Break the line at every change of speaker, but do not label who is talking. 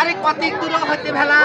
আরে কত দূর হতে ভেলা?